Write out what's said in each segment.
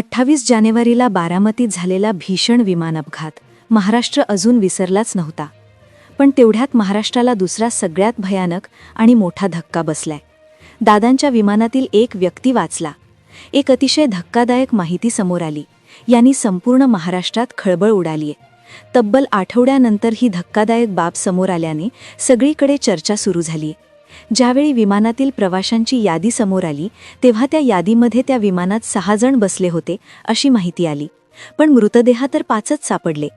अठ्ठावीस जानेवारीला बारामतीत झालेला भीषण विमान अपघात महाराष्ट्र अजून विसरलाच नव्हता. पण तेवढ्यात महाराष्ट्राला दुसरा सगळ्यात भयानक आणि मोठा धक्का बसलाय. दादांच्या विमानातील एक व्यक्ती वाचला. एक अतिशय धक्कादायक माहिती समोर आली. यांनी संपूर्ण महाराष्ट्रात खळबळ उडालीय. तब्बल आठवड्यानंतर ही धक्कादायक बाब समोर आल्याने सगळीकडे चर्चा सुरू झालीय. ज्यावेळी विमानातील प्रवाशांची यादी समोर आली तेव्हा त्या यादीमध्ये त्या विमानात सहा जण बसले होते अशी माहिती आली. पण मृतदेह तर पाचच सापडले.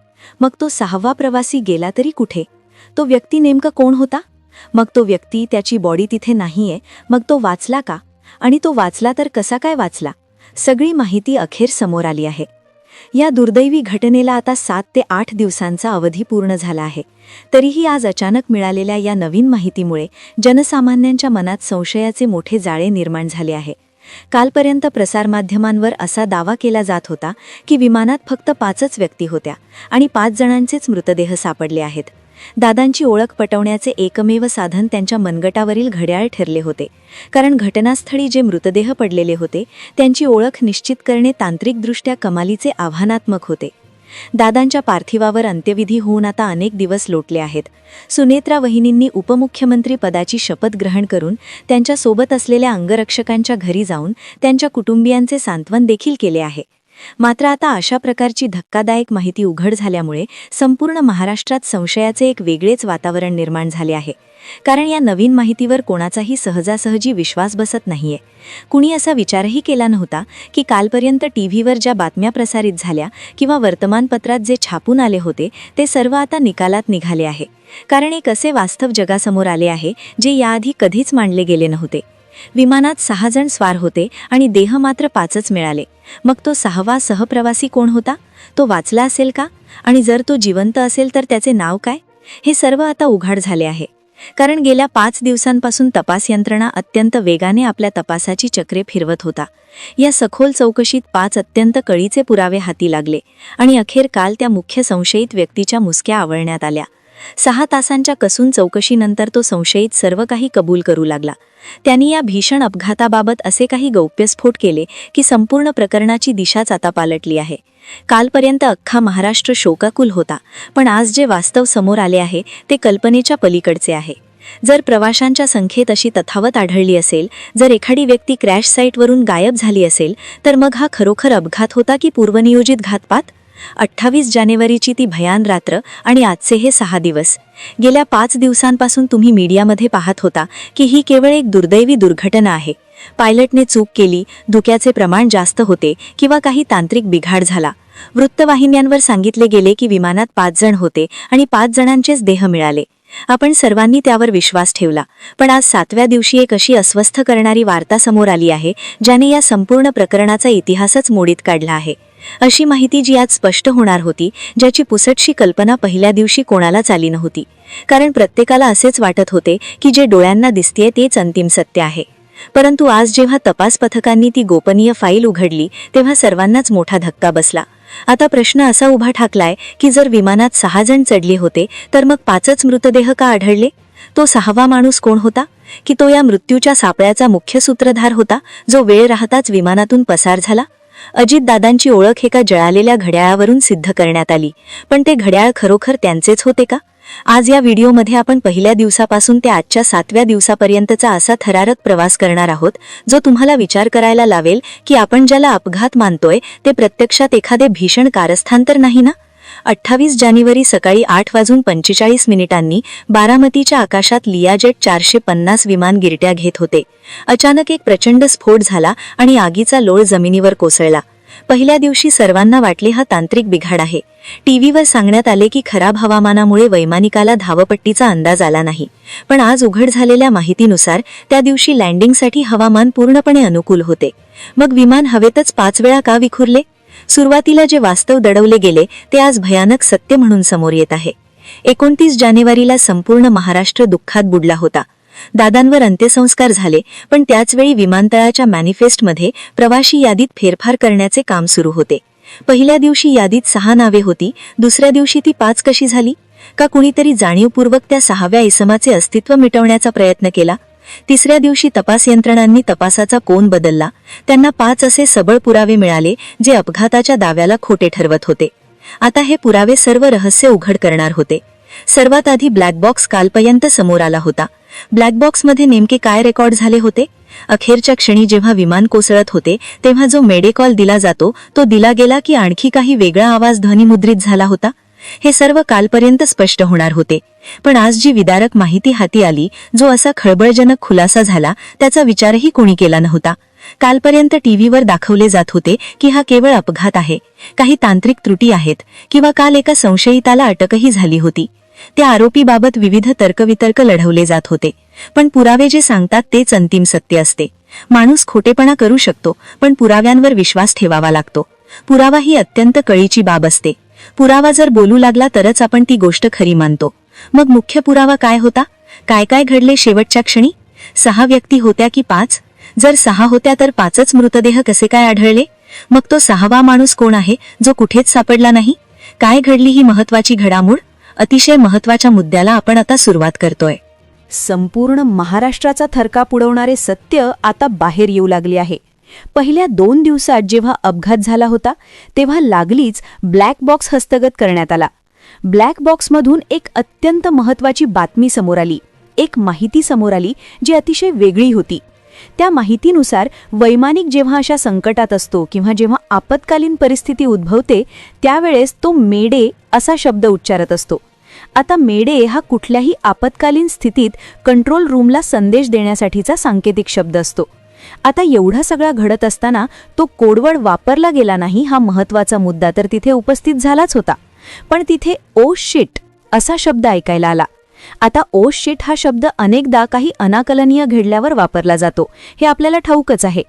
मग तो सहावा प्रवासी गेला तरी कुठे? तो व्यक्ती नेमका कोण होता? मग तो व्यक्ती त्याची बॉडी तिथे नाहीये मग तो वाचला का? आणि तो वाचला तर कसा काय वाचला? सगळी माहिती अखेर समोर आली आहे. या दुर्दैवी घटनेला आता सात ते आठ दिवसांचा अवधी पूर्ण झाला आहे. तरीही आज अचानक मिळालेल्या या नवीन माहितीमुळे जनसामान्यांच्या मनात संशयाचे मोठे जाळे निर्माण झाले आहे. कालपर्यंत प्रसारमाध्यमांवर असा दावा केला जात होता की विमानात फक्त पाचच व्यक्ती होत्या आणि पाच जणांचेच मृतदेह सापडले आहेत. दादांची ओळख पटवण्याचे एकमेव साधन त्यांच्या मनगटावरील घड्याळ ठरले होते. कारण घटनास्थळी जे मृतदेह पडलेले होते त्यांची ओळख निश्चित करणे तांत्रिकदृष्ट्या कमालीचे आव्हानात्मक होते. दादांच्या पार्थिवावर अंत्यविधी होऊन आता अनेक दिवस लोटले आहेत. सुनेत्रा वहिनींनी उपमुख्यमंत्री पदाची शपथ ग्रहण करून त्यांच्यासोबत असलेल्या अंगरक्षकांच्या घरी जाऊन त्यांच्या कुटुंबियांचे सांत्वन देखील केले आहे. मात्र आता अशा प्रकारची धक्कादायक माहिती उघड झाल्यामुळे संपूर्ण महाराष्ट्रात संशयाचे एक वेगळेच वातावरण निर्माण झाले आहे. कारण या नवीन माहितीवर कोणाचाही सहजासहजी विश्वास बसत नाहीये. कुणी असा विचारही केला नव्हता की कालपर्यंत टीव्हीवर ज्या बातम्या प्रसारित झाल्या किंवा वर्तमानपत्रात जे छापून आले होते ते सर्व आता निकालात निघाले आहे. कारण एक असे वास्तव जगासमोर आले आहे जे याआधी कधीच मांडले गेले नव्हते. विमानात सहा जण स्वार होते आणि देह मात्र पाचच मिळाले. मग तो सहावा सहप्रवासी कोण होता? तो वाचला असेल का? आणि जर तो जिवंत असेल तर त्याचे नाव काय? हे सर्व आता उघाड झाले आहे. कारण गेल्या पाच दिवसांपासून तपास यंत्रणा अत्यंत वेगाने आपल्या तपासाची चक्रे फिरवत होता. या सखोल चौकशीत पाच अत्यंत कळीचे पुरावे हाती लागले आणि अखेर काल त्या मुख्य संशयित व्यक्तीच्या मुसक्या आवळण्यात आल्या. सहा तासांच्या कसून चौकशीनंतर तो संशयित सर्व काही कबूल करू लागला. त्यांनी या भीषण अपघाताबाबत असे काही गौप्यस्फोट केले की संपूर्ण प्रकरणाची दिशाच आता पालटली आहे. कालपर्यंत अख्खा महाराष्ट्र शोकाकुल होता पण आज जे वास्तव समोर आले आहे ते कल्पनेच्या पलीकडचे आहे. जर प्रवाशांच्या संख्येत अशी तथावत आढळली असेल जर एखादी व्यक्ती क्रॅश साईटवरून गायब झाली असेल तर मग हा खरोखर अपघात होता की पूर्वनियोजित घातपात? अठ्ठावीस जानेवारीची ती भयान रात्र आणि आजचे हे सहा दिवस. गेल्या पाच दिवसांपासून तुम्ही मीडियामध्ये पाहत होता की ही केवळ एक दुर्दैवी दुर्घटना आहे. पायलटने चूक केली धुक्याचे प्रमाण जास्त होते किंवा काही तांत्रिक बिघाड झाला. वृत्तवाहिन्यांवर सांगितले गेले की विमानात पाच जण होते आणि पाच जणांचेच देह मिळाले. आपण सर्वांनी त्यावर विश्वास ठेवला. पण आज सातव्या दिवशी एक अशी अस्वस्थ करणारी वार्ता समोर आली आहे ज्याने या संपूर्ण प्रकरणाचा इतिहासच मोडीत काढला आहे. अशी माहिती जी आज स्पष्ट होणार होती ज्याची पुसटशी कल्पना पहिल्या दिवशी कोणालाच आली नव्हती. कारण प्रत्येकाला असेच वाटत होते की जे डोळ्यांना दिसतेय तेच अंतिम सत्य आहे. परंतु आज जेव्हा तपास पथकांनी ती गोपनीय फाईल उघडली तेव्हा सर्वांनाच मोठा धक्का बसला. आता प्रश्न असा उभा ठाकलाय की जर विमानात सहा जण चढले होते तर मग पाचच मृतदेह का आढळले? तो सहावा माणूस कोण होता? की तो या मृत्यूच्या सापळ्याचा मुख्य सूत्रधार होता जो वेळ राहताच विमानातून पसार झाला? अजितदादांची ओळख एका जळालेल्या घड्याळावरून सिद्ध करण्यात आली. पण ते घड्याळ खरोखर त्यांचेच होते का? आज या व्हिडिओमध्ये आपण पहिल्या दिवसापासून ते आजच्या सातव्या दिवसापर्यंतचा असा थरारक प्रवास करणार आहोत जो तुम्हाला विचार करायला लावेल की आपण ज्याला अपघात मानतोय ते प्रत्यक्षात एखादे भीषण कारस्थान तर नाही ना? अठ्ठावीस जानेवारी सकाळी आठ वाजून पंचेचाळीस मिनिटांनी बारामतीच्या आकाशात लियाजेट चारशे पन्नास विमान गिरट्या घेत होते. अचानक एक प्रचंड स्फोट झाला आणि आगीचा लोळ जमिनीवर कोसळला. पहिल्या दिवशी सर्वांना वाटले हा तांत्रिक बिघाड आहे. टीव्हीवर सांगण्यात आले की खराब हवामानामुळे वैमानिकाला धावपट्टीचा अंदाज आला नाही. पण आज उघड झालेल्या माहितीनुसार त्या दिवशी लँडिंगसाठी हवामान पूर्णपणे अनुकूल होते. मग विमान हवेतच पाच वेळा का विखुरले? सुरुवातीला जे वास्तव दडवले गेले ते आज भयानक सत्य म्हणून समोर येत आहे. एकोणतीस जानेवारीला संपूर्ण महाराष्ट्र दुःखात बुडला होता. दादांवर अंत्यसंस्कार झाले पण त्याचवेळी विमानतळाच्या मॅनिफेस्टमध्ये प्रवाशी यादीत फेरफार करण्याचे काम सुरू होते. पहिल्या दिवशी यादीत सहा नावे होती दुसऱ्या दिवशी ती पाच कशी झाली? का कुणीतरी जाणीवपूर्वक त्या सहाव्या इसमाचे अस्तित्व मिटवण्याचा प्रयत्न केला? तिसऱ्या दिवशी तपास यंत्रणांनी तपासाचा कोन बदलला. त्यांना पाच असे सबळ पुरावे मिळाले जे अपघाताच्या दाव्याला खोटे ठरवत होते. आता हे पुरावे सर्व रहस्य उघड करणार होते. सर्वात आधी ब्लॅक बॉक्स कालपर्यंत समोर आला होता. ब्लॅक बॉक्समध्ये नेमके काय रेकॉर्ड झाले होते? अखेरच्या क्षणी जेव्हा विमान कोसळत होते तेव्हा जो मेडेकॉल दिला जातो तो दिला गेला की आणखी काही वेगळा आवाज ध्वनिमुद्रित झाला होता? हे सर्व कालपर्यंत स्पष्ट होणार होते. पण आज जी विदारक माहिती हाती आली जो असा खळबळजनक खुलासा झाला त्याचा विचारही कोणी केला नव्हता. कालपर्यंत टीव्हीवर दाखवले जात होते की हा केवळ अपघात आहे. काही तांत्रिक त्रुटी आहेत किंवा काल एका संशयिताला अटकही झाली होती. त्या आरोपीबाबत विविध तर्कवितर्क लढवले जात होते. पण पुरावे जे सांगतात तेच अंतिम सत्य असते. माणूस खोटेपणा करू शकतो पण पुराव्यांवर विश्वास ठेवावा लागतो. पुरावा ही अत्यंत कळीची बाब असते. पुरावा जर बोलू लागला तरच आपण ती गोष्ट खरी मानतो. मग मुख्य पुरावा काय होता? काय काय घडले शेवटच्या क्षणी? सहा व्यक्ती होत्या की पाच? जर सहा होत्या तर पाचच मृतदेह कसे काय आढळले? मग तो सहावा माणूस कोण आहे जो कुठेच सापडला नाही? काय घडली ही महत्वाची घडामोड? अतिशय महत्त्वाच्या मुद्द्याला आपण आता सुरुवात करतोय. संपूर्ण महाराष्ट्राचा थरकाप उडवणारे सत्य आता बाहेर येऊ लागले आहे. पहिल्या दोन दिवसात जेव्हा अपघात झाला होता तेव्हा लागलीच ब्लॅक बॉक्स हस्तगत करण्यात आला. ब्लॅक बॉक्समधून एक अत्यंत महत्वाची बातमी समोर आली. एक माहिती समोर आली जी अतिशय वेगळी होती. त्या माहितीनुसार वैमानिक जेव्हा अशा संकटात असतो किंवा जेव्हा आपत्कालीन परिस्थिती उद्भवते त्यावेळेस तो मेडे असा शब्द उच्चारत असतो. आता मेडे हा कुठल्याही आपत्कालीन स्थितीत कंट्रोल रूमला संदेश देण्यासाठीचा सांकेतिक शब्द असतो. आता एवढा सगळा घडत असताना तो कोडवड वापरला गेला नाही हा महत्त्वाचा मुद्दा तर तिथे उपस्थित झालाच होता. पण तिथे ओ शिट असा शब्द ऐकायला आला. आता ओ शिट हा शब्द अनेकदा काही अनाकलनीय घडल्यावर वापरला जातो. हे आपल्याला ठाऊकच आहे.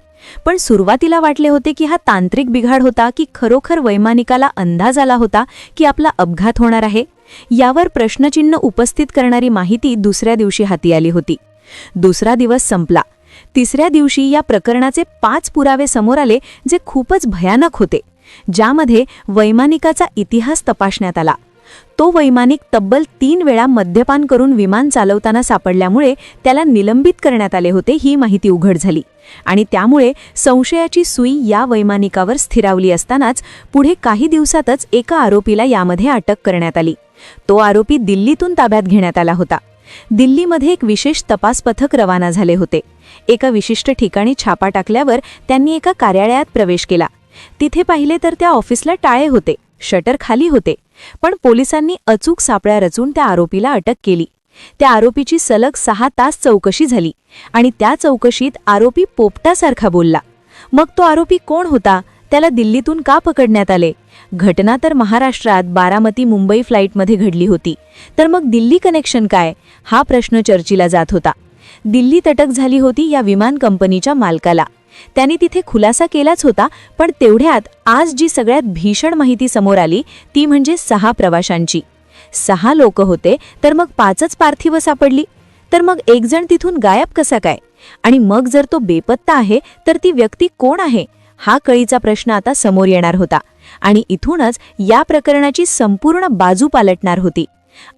पण सुरुवातीला वाटले होते की हा तांत्रिक बिघाड होता की खरोखर वैमानिकाला अंदाज आला होता की आपला अपघात होणार आहे? यावर प्रश्नचिन्ह उपस्थित करणारी माहिती दुसऱ्या दिवशी हाती आली होती. दुसरा दिवस संपला. तिसऱ्या दिवशी या प्रकरणाचे पाच पुरावे समोर आले जे खूपच भयानक होते ज्यामध्ये वैमानिकाचा इतिहास तपासण्यात आला. तो वैमानिक तब्बल तीन वेळा मद्यपान करून विमान चालवताना सापडल्यामुळे त्याला निलंबित करण्यात आले होते ही माहिती उघड झाली आणि त्यामुळे संशयाची सुई या वैमानिकावर स्थिरावली असतानाच पुढे काही दिवसातच एका आरोपीला यामध्ये अटक करण्यात आली. तो आरोपी दिल्लीतून ताब्यात घेण्यात आला होता. दिल्लीमध्ये एक विशेष तपास पथक रवाना झाले होते. एका विशिष्ट ठिकाणी छापा टाकल्यावर त्यांनी एका कार्यालयात प्रवेश केला. तिथे पाहिले तर त्या ऑफिसला टाळे होते शटर खाली होते. पण पोलिसांनी अचूक सापळ्या रचून त्या आरोपीला अटक केली. त्या आरोपीची सलग सहा तास चौकशी झाली आणि त्या चौकशीत आरोपी पोपटासारखा बोलला. मग तो आरोपी कोण होता? त्याला दिल्लीतून का पकडण्यात आले? घटना तर महाराष्ट्रात बारामती मुंबई फ्लाईटमध्ये घडली होती. तर मग दिल्ली कनेक्शन काय? हा प्रश्न चर्चीला जात होता. दिल्लीत अटक झाली होती या विमान कंपनीच्या मालकाला. त्यांनी तिथे खुलासा केलाच होता पण तेवढ्यात आज जी सगळ्यात भीषण माहिती समोर आली ती म्हणजे सहा प्रवाशांची. सहा लोक होते तर मग पाचच पार्थिव सापडली. तर मग एकजण तिथून गायब कसा काय? आणि मग जर तो बेपत्ता आहे तर ती व्यक्ती कोण आहे? हा कळीचा प्रश्न आता समोर येणार होता. आणि इथूनच या प्रकरणाची संपूर्ण बाजू पालटणार होती.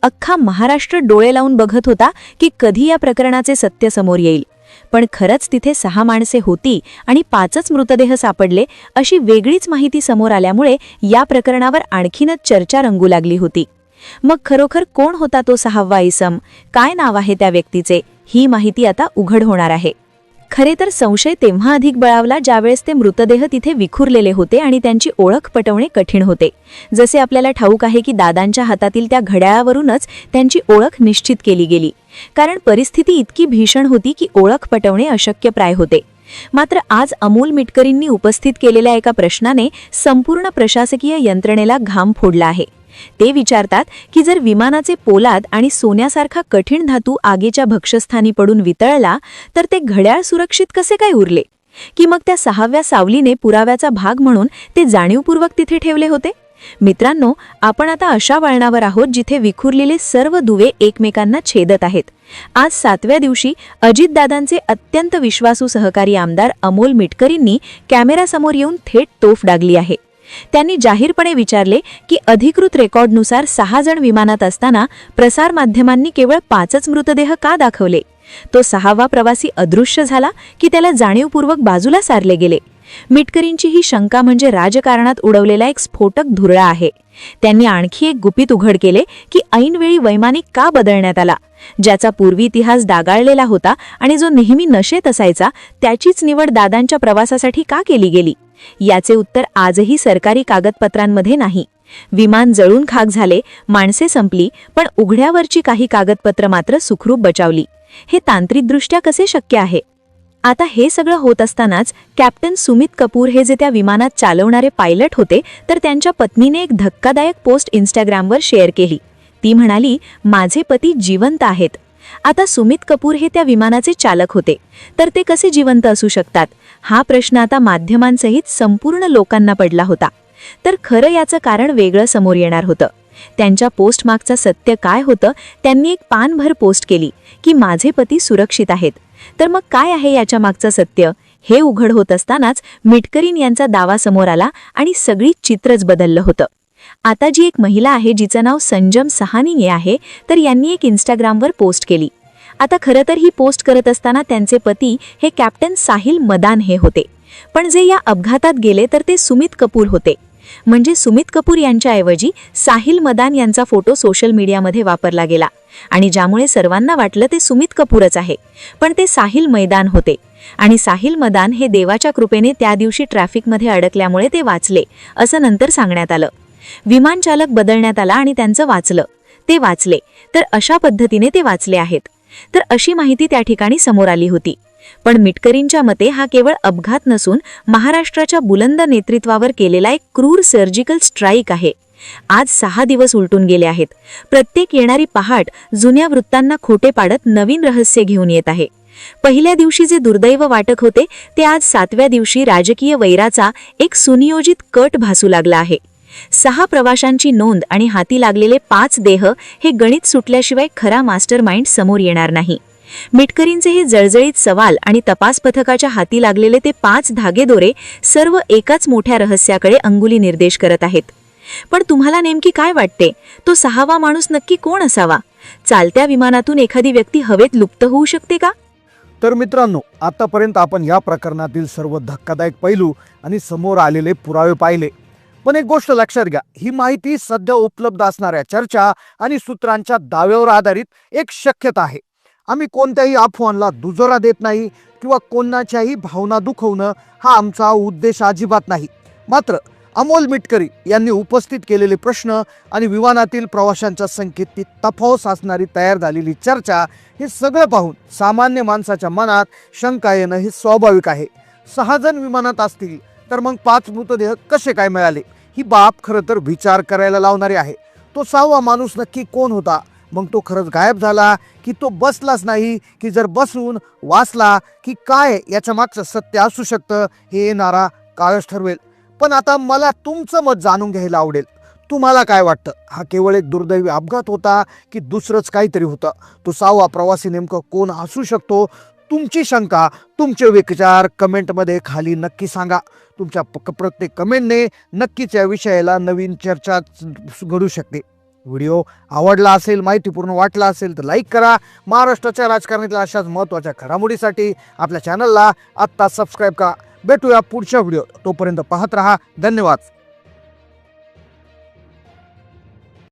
अख्खा महाराष्ट्र डोळे लावून बघत होता की कधी या प्रकरणाचे सत्य समोर येईल. पण खरंच तिथे सहा माणसे होती आणि पाचच मृतदेह सापडले अशी वेगळीच माहिती समोर आल्यामुळे या प्रकरणावर आणखीनच चर्चा रंगू लागली होती. मग खरोखर कोण होता तो सहावा इसम? काय नाव आहे त्या व्यक्तीचे? ही माहिती आता उघड होणार आहे. खरे तर संशय तेव्हा अधिक बळावला ज्यावेळेस ते मृतदेह तिथे विखुरलेले होते आणि त्यांची ओळख पटवणे कठीण होते. जसे आपल्याला ठाऊक आहे की दादांच्या हातातील त्या घड्याळावरूनच त्यांची ओळख निश्चित केली गेली. कारण परिस्थिती इतकी भीषण होती की ओळख पटवणे अशक्यप्राय होते. मात्र आज अमोल मिटकरींनी उपस्थित केलेल्या एका प्रश्नाने संपूर्ण प्रशासकीय यंत्रणेला घाम फोडला आहे. ते विचारतात की जर विमानाचे पोलाद आणि सोन्यासारखा कठीण धातू आगीच्या भक्षस्थानी पडून वितळला तर ते घड्याळ सुरक्षित कसे काय उरले? की मग त्या सहाव्या सावलीने पुराव्याचा भाग म्हणून ते जाणीवपूर्वक तिथे ठेवले होते? मित्रांनो आपण आता अशा वळणावर आहोत जिथे विखुरलेले सर्व दुवे एकमेकांना छेदत आहेत. आज सातव्या दिवशी अजितदादांचे अत्यंत विश्वासू सहकारी आमदार अमोल मिटकरींनी कॅमेरासमोर येऊन थेट तोफ डागली आहे. त्यांनी जाहीरपणे विचारले की अधिकृत रेकॉर्डनुसार सहा जण विमानात असताना प्रसारमाध्यमांनी केवळ पाचच मृतदेह का दाखवले? तो सहावा प्रवासी अदृश्य झाला की त्याला जाणीवपूर्वक बाजूला सारले गेले. मिटकरींची ही शंका म्हणजे राजकारणात उडवलेला एक स्फोटक धुरळा आहे. त्यांनी आणखी एक गुपित उघड केले की ऐनवेळी वैमानिक का बदलण्यात आला? ज्याचा पूर्वी इतिहास डागाळलेला होता आणि जो नेहमी नशेत असायचा त्याचीच निवड दादांच्या प्रवासासाठी का केली गेली? याचे उत्तर आजही सरकारी कागदपत्रांमध्ये नाही. विमान जळून खाक झाले माणसे संपली पण उघड्यावरची काही कागदपत्र मात्र सुखरूप बचावली. हे तांत्रिकदृष्ट्या कसे शक्य आहे? आता हे सगळं होत असतानाच कॅप्टन सुमित कपूर हे जे त्या विमानात चालवणारे पायलट होते तर त्यांच्या पत्नीने एक धक्कादायक पोस्ट इंस्टाग्रामवर शेअर केली. ती म्हणाली माझे पती जिवंत आहेत. आता सुमित कपूर हे त्या विमानाचे चालक होते. तर ते कसे जिवंत असू शकतात? हा प्रश्न आता माध्यमांसहित संपूर्ण लोकांना पडला होता. तर खरं याचं कारण वेगळं समोर येणार होतं. त्यांच्या पोस्ट मागचं सत्य काय होतं त्यांनी एक पानभर पोस्ट केली की माझे पती सुरक्षित आहेत. तर मग काय आहे याच्या मागचं सत्य? हे उघड होत असतानाच मिटकरीन यांचा दावा समोर आला आणि सगळी चित्रच बदललं होतं. आता जी एक महिला आहे जिचं नाव संजम सहानी आहे तर यांनी एक इंस्टाग्रामवर पोस्ट केली. आता खरं तर ही पोस्ट करत असताना त्यांचे पती हे कॅप्टन साहिल मदान हे होते. पण जे या अपघातात गेले तर ते सुमित कपूर होते. म्हणजे सुमित कपूर यांच्याऐवजी साहिल मदान यांचा फोटो सोशल मीडियामध्ये वापरला गेला. आणि ज्यामुळे सर्वांना वाटलं ते सुमित कपूरच आहे. पण ते साहिल मैदान होते. आणि साहिल मदान हे देवाच्या कृपेने त्या दिवशी ट्रॅफिकमध्ये अडकल्यामुळे ते वाचले असं नंतर सांगण्यात आलं. विमानचालक बदलण्यात आला आणि त्यांचं वाचलं. ते वाचले. तर अशा पद्धतीने ते वाचले आहेत. तर अशी माहिती त्या ठिकाणी समोर आली होती. पण मिटकरींच्या मते हा केवळ अपघात नसून महाराष्ट्राच्या बुलंद नेतृत्वावर केलेला एक क्रूर सर्जिकल स्ट्राईक आहे. आज सहा दिवस उलटून गेले आहेत. प्रत्येक येणारी पहाट जुन्या वृत्तांना खोटे पाडत नवीन रहस्य घेऊन येत आहे. पहिल्या दिवशी जे दुर्दैव वाटक होते ते आज सातव्या दिवशी राजकीय वैराचा एक सुनियोजित कट भासू लागला आहे. सहा प्रवाशांची नोंद आणि हाती लागलेले पाच देह हे गणित सुटल्याशिवाय खरा मास्टर माइंड समोर येणार नाही. मिटकरींचे हे जळजळीत सवाल आणि तपास पथकाच्या हाती लागलेले ते पाच धागेदोरे सर्व एकाच मोठ्या रहस्याकडे अंगुली निर्देश करत आहेत. पण तुम्हाला नेमकी काय वाटते? तो सहावा माणूस नक्की कोण असावा? चालत्या विमानातून एखादी व्यक्ती हवेत लुप्त होऊ शकते का? तर मित्रांनो आतापर्यंत आपण या प्रकरणातील सर्व धक्कादायक पैलू आणि समोर आलेले पुरावे पाहिले. पण एक गोष्ट लक्षात घ्या ही माहिती सध्या उपलब्ध असणाऱ्या चर्चा आणि सूत्रांच्या दाव्यावर आधारित एक शक्यता आहे. आम्ही कोणत्याही अफवांना दुजोरा देत नाही किंवा कोणाच्याही भावना दुखवणं हा आमचा उद्देश अजिबात नाही. मात्र अमोल मिटकरी यांनी उपस्थित केलेले प्रश्न आणि विमानातील प्रवाशांच्या संख्येत ती तफावस असणारी तयार झालेली चर्चा हे सगळं पाहून सामान्य माणसाच्या मनात शंका येणं हे स्वाभाविक आहे. सहा जण विमानात असतील तर मग पाच मृतदेह कसे काय मिळाले? ही बाब खरं तर विचार करायला लावणारी आहे. तो सहावा माणूस नक्की कोण होता? मग तो खरंच गायब झाला की तो बसलाच नाही? की जर बसून वाचला की काय याच्या मागचं सत्य असू शकतं? हे येणारा काळच ठरवेल. पण आता मला तुमचं मत जाणून घ्यायला आवडेल. तुम्हाला काय वाटतं? हा केवळ एक दुर्दैवी अपघात होता की दुसरंच काहीतरी होतं? तो सहावा प्रवासी नेमकं कोण असू शकतो? तुमची शंका तुमचे विचार कमेंटमध्ये खाली नक्की सांगा. तुमच्या प- प्रत्येक कमेंटने नक्कीच या विषयाला नवीन चर्चा घडू शकते. व्हिडिओ आवडला असेल माहितीपूर्ण वाटला असेल तर लाईक करा. महाराष्ट्राच्या राजकारणातल्या अशाच महत्त्वाच्या घडामोडीसाठी आपल्या चॅनलला आत्ता सबस्क्राईब करा. भेटूया पुढच्या व्हिडिओ तोपर्यंत पाहत राहा. धन्यवाद.